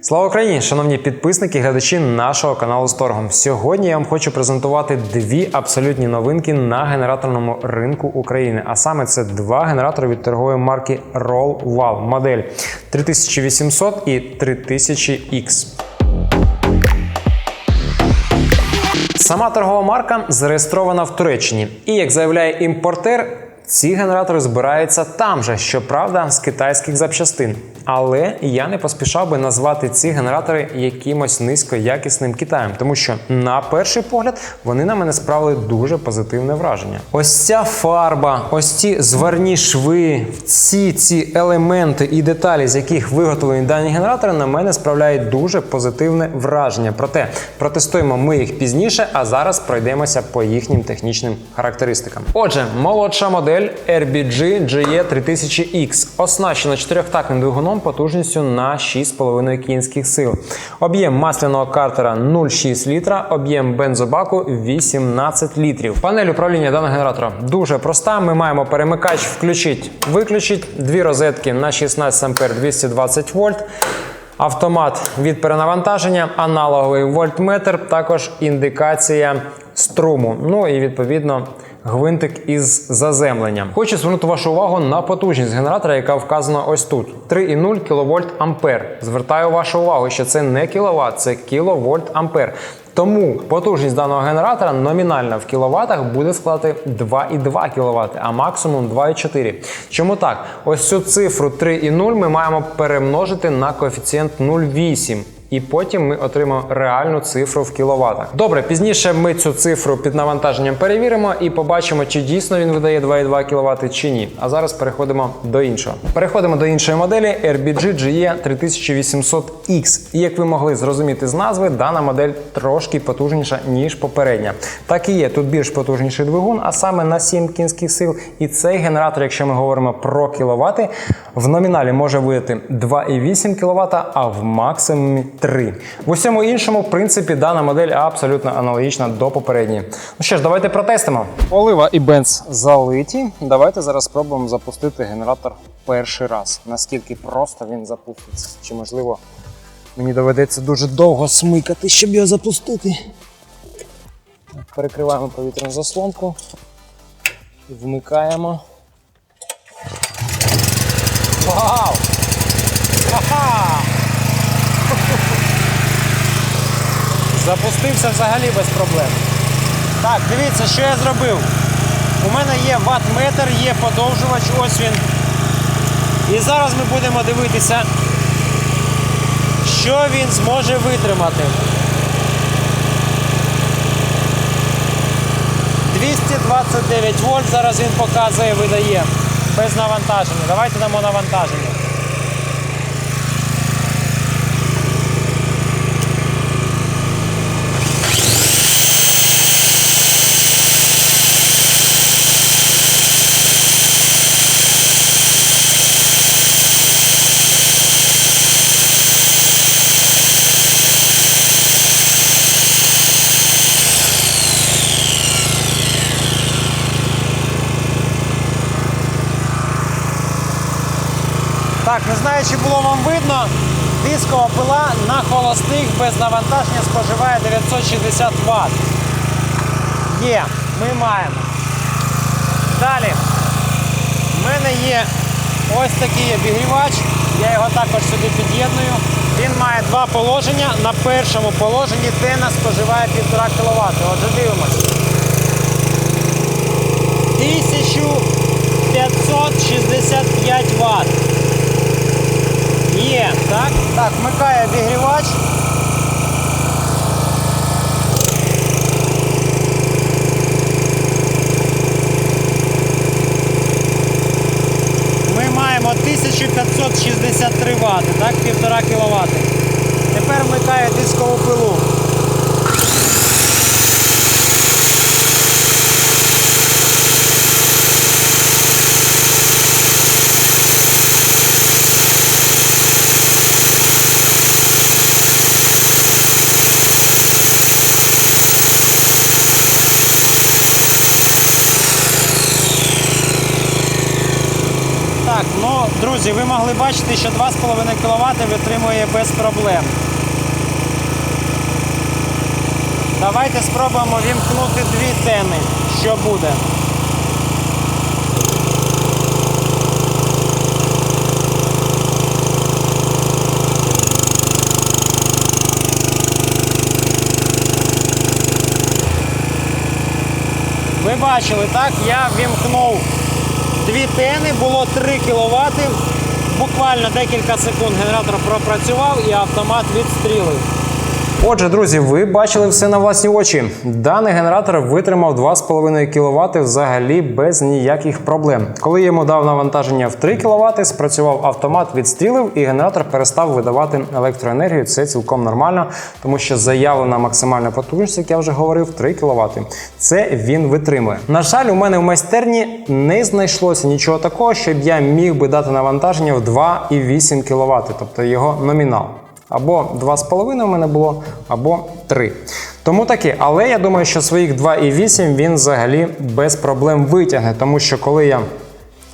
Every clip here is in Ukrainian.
Слава Україні, шановні підписники, глядачі нашого каналу з торгом. Сьогодні я вам хочу презентувати дві абсолютні новинки на генераторному ринку України. А саме це два генератори від торгової марки RollWall, модель 3800 і 3000X. Сама торгова марка зареєстрована в Туреччині, і як заявляє імпортер, ці генератори збираються там же, щоправда, з китайських запчастин. Але я не поспішав би назвати ці генератори якимось низькоякісним Китаєм, тому що на перший погляд вони на мене справили дуже позитивне враження. Ось ця фарба, ось ці зварні шви, всі ці елементи і деталі, з яких виготовлені дані генератори, на мене справляють дуже позитивне враження. Проте протестуємо ми їх пізніше, а зараз пройдемося по їхнім технічним характеристикам. Отже, молодша модель RBG GE 3000X оснащена чотирьохтактним двигуном потужністю на 6,5 кінських сил. Об'єм масляного картера 0,6 літра, об'єм бензобаку 18 літрів. Панель управління даного генератора дуже проста. Ми маємо перемикач включить, виключить, дві розетки на 16 ампер 220 вольт. Автомат від перенавантаження, аналоговий вольтметр, також індикація струму. Ну і відповідно гвинтик із заземленням. Хочу звернути вашу увагу на потужність генератора, яка вказана ось тут: 3,0 кВт ампер. Звертаю вашу увагу, що це не кВт, це кВт ампер. Тому потужність даного генератора номінальна в кіловатах буде складати 2,2 кВт, а максимум 2,4. Чому так? Ось цю цифру 3,0 ми маємо перемножити на коефіцієнт 0,8. І потім ми отримаємо реальну цифру в кіловатах. Добре, пізніше ми цю цифру під навантаженням перевіримо і побачимо, чи дійсно він видає 2,2 кВт чи ні. А зараз переходимо до іншого. Переходимо до іншої моделі RBG GE 3800X. І як ви могли зрозуміти з назви, дана модель трошки потужніша, ніж попередня. Так і є, тут більш потужніший двигун, а саме на 7 кінських сил. І цей генератор, якщо ми говоримо про кіловати, в номіналі може видати 2,8 кВт, а в максимумі 3. В усьому іншому, в принципі, дана модель абсолютно аналогічна до попередньої. Ну що ж, давайте протестимо. Олива і бенз залиті. Давайте зараз спробуємо запустити генератор перший раз. Наскільки просто він запуститься. Чи можливо мені доведеться дуже довго смикати, щоб його запустити. Перекриваємо повітряну заслонку. Вмикаємо. Вау! Запустився взагалі без проблем. Так, дивіться, що я зробив. У мене є ватметр, є подовжувач, ось він. І зараз ми будемо дивитися, що він зможе витримати. 229 вольт зараз він показує, видає без навантаження. Давайте дамо навантаження. Так, не знаю, чи було вам видно, дискова пила на холостих без навантаження споживає 960 Вт. Є, ми маємо. Далі. В мене є ось такий обігрівач. Я його також сюди під'єдную. Він має два положення. На першому положенні тена споживає 1,5 кВт. Отже, дивимось. 1565 Вт. Є, так? Так, вмикає обігрівач. Ми маємо 1563 Вт, так, 1,5 кВт. Тепер вмикає дискову пилу. Так, ну, друзі, ви могли бачити, що 2,5 кВт витримує без проблем. Давайте спробуємо вімкнути дві теми. Що буде? Ви бачили, так? Я вімкнув дві тени, було 3 кВт. Буквально декілька секунд генератор пропрацював і автомат відстрілив. Отже, друзі, ви бачили все на власні очі. Даний генератор витримав 2,5 кВт взагалі без ніяких проблем. Коли йому дав навантаження в 3 кВт, спрацював автомат, відстрілив, і генератор перестав видавати електроенергію. Це цілком нормально, тому що заявлена максимальна потужність, як я вже говорив, 3 кВт. Це він витримує. На жаль, у мене в майстерні не знайшлося нічого такого, щоб я міг би дати навантаження в 2,8 кВт, тобто його номінал. Або 2,5 у мене було, або 3. Тому таке, але я думаю, що своїх 2,8 він взагалі без проблем витягне, тому що коли я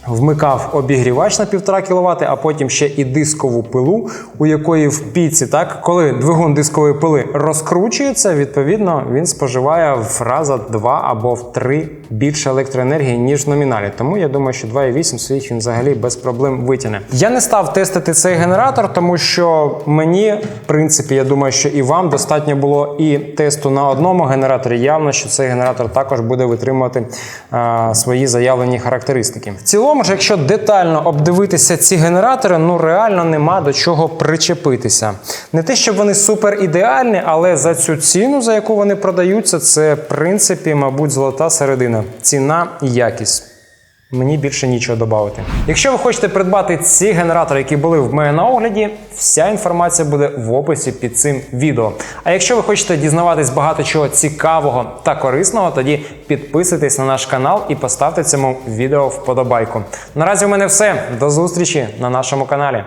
вмикав обігрівач на 1,5 кВт, а потім ще і дискову пилу, у якої в піці, так, коли двигун дискової пили розкручується, відповідно він споживає в раза 2 або в 3 більше електроенергії, ніж в номіналі. Тому я думаю, що 2,8 своїх він взагалі без проблем витягне. Я не став тестити цей генератор, тому що мені, в принципі, я думаю, що і вам достатньо було і тесту на одному генераторі. Явно, що цей генератор також буде витримувати а, свої заявлені характеристики. В цілому ж, якщо детально обдивитися ці генератори, ну реально нема до чого причепитися. Не те, щоб вони супер ідеальні, але за цю ціну, за яку вони продаються, це в принципі, мабуть, золота середина. Ціна і якість. Мені більше нічого додати. Якщо ви хочете придбати ці генератори, які були в мене на огляді, вся інформація буде в описі під цим відео. А якщо ви хочете дізнаватись багато чого цікавого та корисного, тоді підписуйтесь на наш канал і поставте цьому відео вподобайку. Наразі у мене все. До зустрічі на нашому каналі.